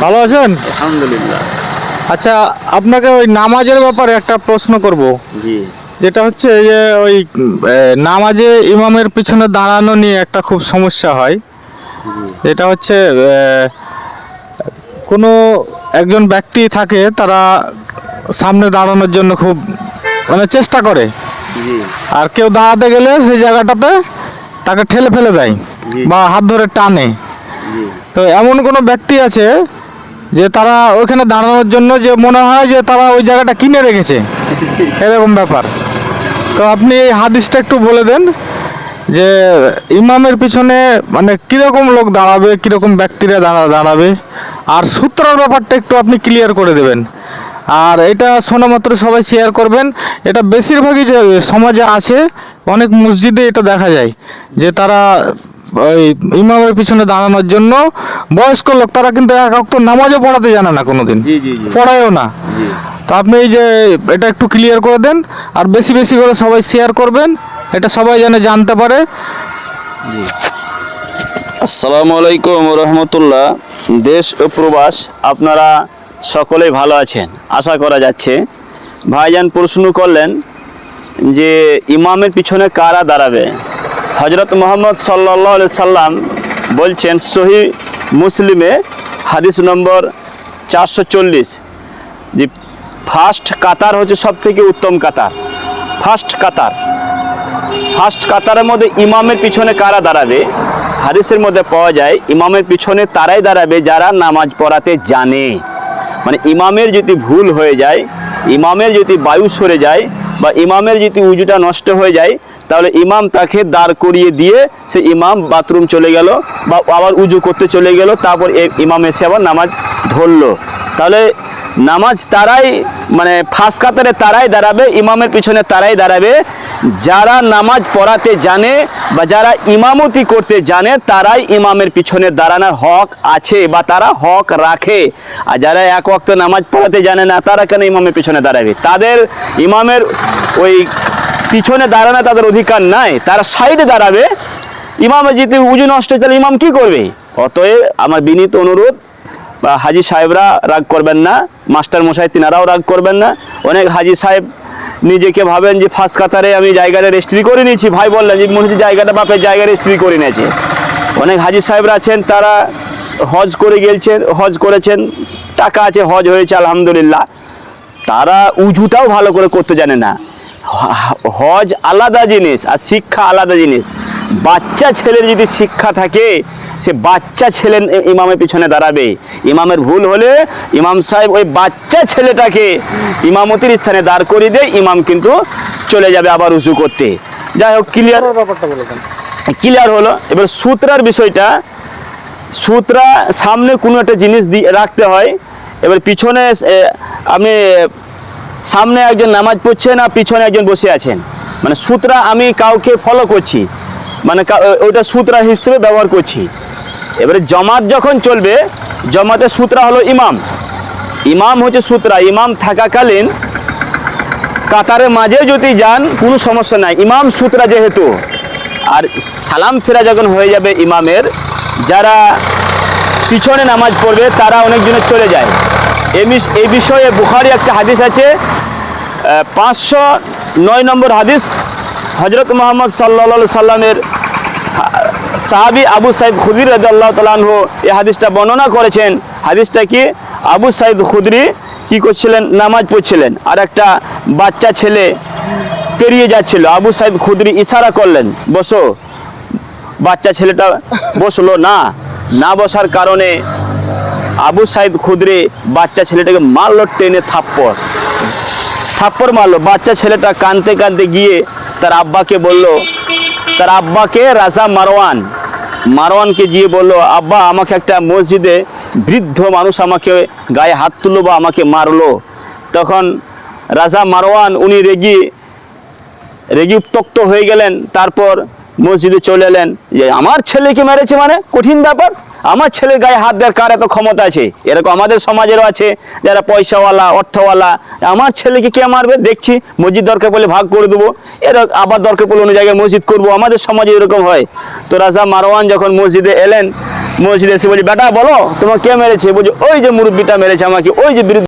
ভালো আছেন? আলহামদুলিল্লাহ। আচ্ছা আপনাকে ওই নামাজের ব্যাপারে একটা প্রশ্ন করব। জি। যেটা হচ্ছে যে ওই নামাজে ইমামের পিছনে দাঁড়ানো নিয়ে একটা খুব সমস্যা হয়। যেটা হচ্ছে কোনো একজন ব্যক্তি থাকে তারা সামনে দাঁড়ানোর জন্য খুব মানে চেষ্টা করে। আর কেউ দাঁড়াতে গেলে সেই জায়গাটাতে তাকে ঠেলে ফেলে দেয় বা হাত ধরে টানে। তো এমন কোনো ব্যক্তি আছে যে তারা ওইখানে দাঁড়ানোর জন্য যে মনে হয় যে তারা ওই জায়গাটা কিনে রেখেছে? এরকম ব্যাপার। তো আপনি এই হাদিসটা একটু বলে দেন যে ইমামের পিছনে মানে কীরকম লোক দাঁড়াবে, কীরকম ব্যক্তিরা দাঁড়া, দাঁড়াবে? আর সূত্রের ব্যাপারটা একটু আপনি ক্লিয়ার করে দেবেন। আর এটা শোনা মাত্র সবাই শেয়ার করবেন। এটা বেশিরভাগই যে সমাজে আছে, অনেক মসজিদে এটা দেখা যায় যে তারা ওই ইমামের পিছনে দাঁড়ানোর জন্য বয়স্ক লোক তারা কিন্তু এক অক্ত নামাজও পড়াতে জানে না কোনোদিন। জি জি জি। পড়ায়ও না। জি। তো আপনি এই যে এটা একটু ক্লিয়ার করে দেন আর বেশি বেশি করে সবাই শেয়ার করবেন এটা সবাই যেন জানতে পারে। আসসালামু আলাইকুম রহমতুল্লাহ। দেশ ও প্রবাস আপনারা সকলেই ভালো আছেন আশা করা যাচ্ছে। ভাইজান প্রশ্ন করলেন যে ইমামের পিছনে কারা দাঁড়াবে? হজরত মোহাম্মদ সাল্লাহ সাল্লাম বলছেন, সহি মুসলিমে হাদিস নম্বর চারশো চল্লিশ, যে ফার্স্ট কাতার হচ্ছে সব থেকে উত্তম কাতার। ফার্স্ট কাতার। ফার্স্ট কাতারের মধ্যে ইমামের পিছনে কারা দাঁড়াবে? হাদিসের মধ্যে পাওয়া যায়, ইমামের পিছনে তারাই দাঁড়াবে যারা নামাজ পড়াতে জানে। মানে ইমামের যদি ভুল হয়ে যায়, ইমামের যদি বায়ু সরে যায় বা ইমামের যদি উজুটা নষ্ট হয়ে যায় তাহলে ইমাম তাকে দাঁড় করিয়ে দিয়ে সে ইমাম বাথরুম চলে গেল বা আবার উজু করতে চলে গেল, তারপর ইমাম এসে আবার নামাজ ধরলো। তাহলে নামাজ তারাই মানে ফার্স্ট কাতারে তারাই দাঁড়াবে, ইমামের পিছনে তারাই দাঁড়াবে। যারা নামাজ পড়াতে জানে বা যারা ইমামতি করতে জানে, তারাই ইমামের পিছনে দাঁড়ানোর হক আছে বা তারা হক রাখে। আর যারা এক ওয়াক্ত নামাজ পড়াতে জানে না, তারা কেন ইমামের পিছনে দাঁড়াবে? তাদের ইমামের ওই পিছনে দাঁড়ানো তাদের অধিকার নাই, তারা সাইডে দাঁড়াবে। ইমামের যদি উজু নষ্ট তাহলে ইমাম কি করবে? অতএব আমার বিনীত অনুরোধ, বা হাজি সাহেবরা রাগ করবেন না, মাস্টার মশাই তিনারাও রাগ করবেন না। অনেক হাজি সাহেব নিজেকে ভাবেন যে ফার্স্ট কাতারে আমি জায়গাটা রেজিস্ট্রি করে নিয়েছি। ভাই বললেন যে মনে জায়গাটা বাপের জায়গা রেজিস্ট্রি করে নিয়েছে। অনেক হাজি সাহেবরা আছেন, তারা হজ করে গেলছেন হজ করেছেন, টাকা আছে, হজ হয়েছে, আলহামদুলিল্লাহ। তারা উজুটাও ভালো করে করতে জানে না। হজ আলাদা জিনিস আর শিক্ষা আলাদা জিনিস। বাচ্চা ছেলের যদি শিক্ষা থাকে সে বাচ্চা ছেলে ইমামের পিছনে দাঁড়াবে। ইমামের ভুল হলে ইমাম সাহেব ওই বাচ্চা ছেলেটাকে ইমামতির স্থানে দাঁড় করিয়ে দেয় ইমাম কিন্তু চলে যাবে আবার উজু করতে। যাই হোক ক্লিয়ার ব্যাপারটা ক্লিয়ার হলো। এবার সূত্রার বিষয়টা সূত্রা সামনে কোনো একটা জিনিস দিয়ে রাখতে হয়। এবার পিছনে আপনি সামনে একজন নামাজ পড়ছেন আর পিছনে একজন বসে আছেন। মানে সূত্রা আমি কাউকে ফলো করছি। মানে ওইটা সূত্রা হিসেবে ব্যবহার করছি। এবারে জমাত যখন চলবে, জমাতে সূত্রা হলো ইমাম। ইমাম হচ্ছে সূত্রা। ইমাম থাকাকালীন কাতারের মাঝে যদি যান, কোনো সমস্যা নাই। ইমাম সূত্রা যেহেতু, আর সালাম ফেরা যখন হয়ে যাবে ইমামের, যারা পিছনে নামাজ পড়বে, তারা অনেকজনে চলে যায়। এই বিষয়ে বুখারি একটা হাদিস আছে পাঁচশো নয় নম্বর হাদিস। হজরত মোহাম্মদ সাল্লা সাল্লামের সাহাবি আবু সাইদ খুদির রাজাল্লাহ তালাহ এই হাদিসটা বর্ণনা করেছেন। হাদিসটা কি? আবু সাইদ খুদরি কি করছিলেন? নামাজ পড়ছিলেন। আর একটা বাচ্চা ছেলে পেরিয়ে যাচ্ছিল। আবু সাইদ খুদরি ইশারা করলেন, বসো। বাচ্চা ছেলেটা বসল, না। না বসার কারণে আবু সাইদ খুদরি বাচ্চা ছেলেটাকে মারলো টেনে থাপ্পড়। থাপ্পড় মারলো। বাচ্চা ছেলেটা কানতে কানতে গিয়ে তার আব্বাকে বলল, তার আব্বাকে রাজা মারওয়ান। মারওয়ানকে গিয়ে বলল, আব্বা, আমাকে একটা মসজিদে বৃদ্ধ মানুষ আমাকে গায়ে হাত তুললো বা আমাকে মারলো। তখন রাজা মারওয়ান, উনি রেগি রেগি উত্তক্ত হয়ে গেলেন। তারপর মসজিদে চলে এলেন। যে আমার ছেলেকে মেরেছে মানে? কঠিন ব্যাপার? আমার ছেলের গায়ে হাত দেওয়ার কার এত ক্ষমতা আছে? এরকম আমাদের সমাজেরও আছে, যারা পয়সাওয়ালা, অর্থওয়ালা। আমার ছেলেকে কে মারবে? দেখছি, মসজিদ দরকার পড়লে ভাগ করে দেবো। এর আবার দরকার পড়লে অন্য জায়গায় মসজিদ করব। আমাদের সমাজে এরকম হয়। তো রাজা মারওয়ান যখন মসজিদে এলেন, মসজিদে এসে বলছি বেটা বলো, তোমার কে মেরেছে? বলছি, ওই যে মুরব্বীটা মেরেছে আমাকে, ওই যে বিরুদ্ধে